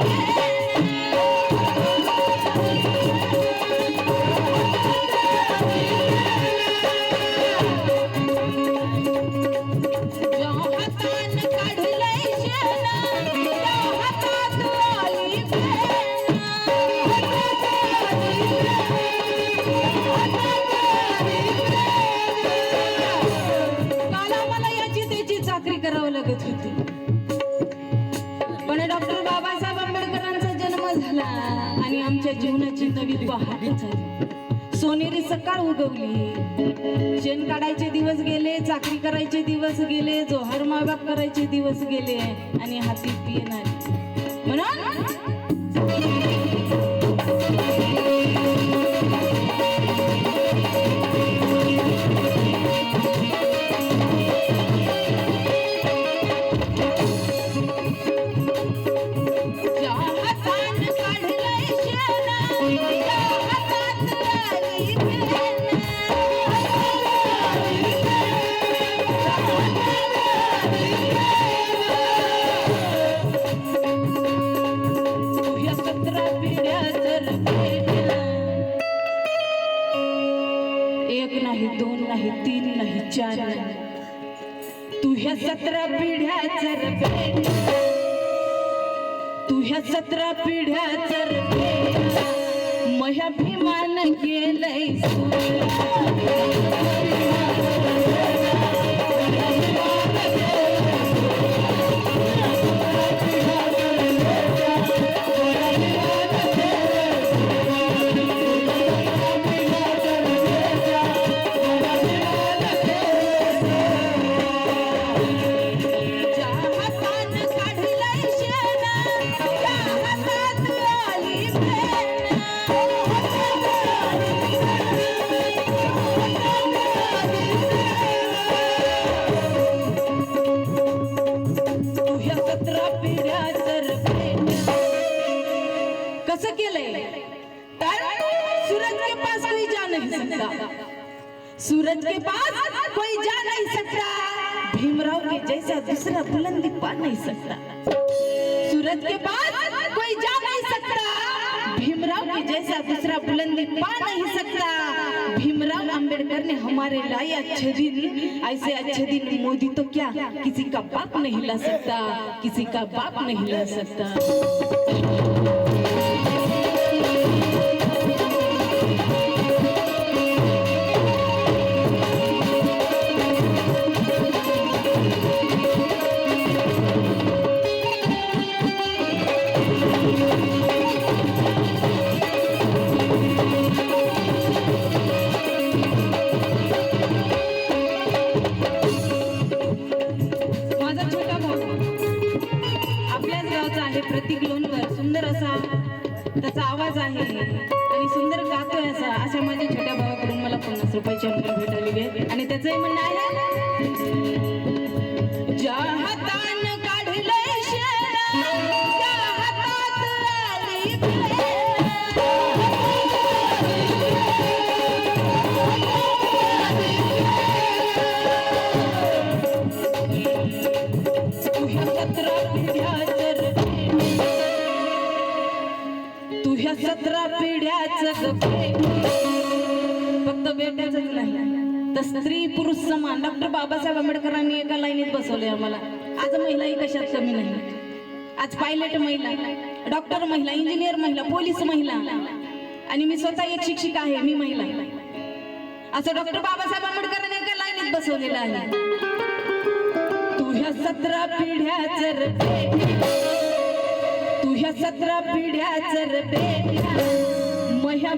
Yeah. आणि आमच्या जीवनाची नवीन पहाट झाली. सोनेरी सकाळ उगवली. शेण काढायचे दिवस गेले चाकरी करायचे दिवस गेले जोहार माबाप करायचे दिवस गेले आणि हाती पिणार म्हणून दोन नाही तीन नाही चार तू ह्या सतरा पिढ्या जर पेटल्या. तुझ्या सतरा पिढ्या जर मह्या भीमान गेलंय नहीं सकता सूरज के पास कोई जा नहीं सकता। भीमराव के जैसा दूसरा बुलंदी पा नहीं सकता। सूरज के पास कोई जा नहीं सकता। भीमराव के जैसा दूसरा बुलंदी पा नहीं सकता। भीमराव अंबेडकर ने हमारे लाए अच्छे दिन। ऐसे अच्छे दिन मोदी तो क्या किसी का बाप नहीं ला सकता, किसी का बाप नहीं ला सकता। आपल्याच आहे प्रतीक लोणवर. सुंदर असा त्याचा आवाज आहे आणि सुंदर गातोय असा. अशा माझ्या छोट्या भावाकडून मला पन्नास रुपयाची अंतर भेटलेली आहे आणि त्याचंही म्हणणं आहे तुझ्या सतरा पिढ्याचं फक्त बेट्याच नाही. तर स्त्री पुरुष समान. डॉक्टर बाबासाहेब आंबेडकरांनी एका लाईनीत बसवले आम्हाला. आज महिलाही कशात कमी नाही. आज पायलट महिला डॉक्टर महिला इंजिनियर महिला पोलीस महिला. आणि मी स्वतः एक शिक्षिका आहे मी महिला. असं डॉक्टर बाबासाहेब आंबेडकरांनी एका लाईनीत बसवलेलं आहे. तुझ्या सतरा पिढ्याचं ह्या सतरा पिढ्या जर बेट्या मह्या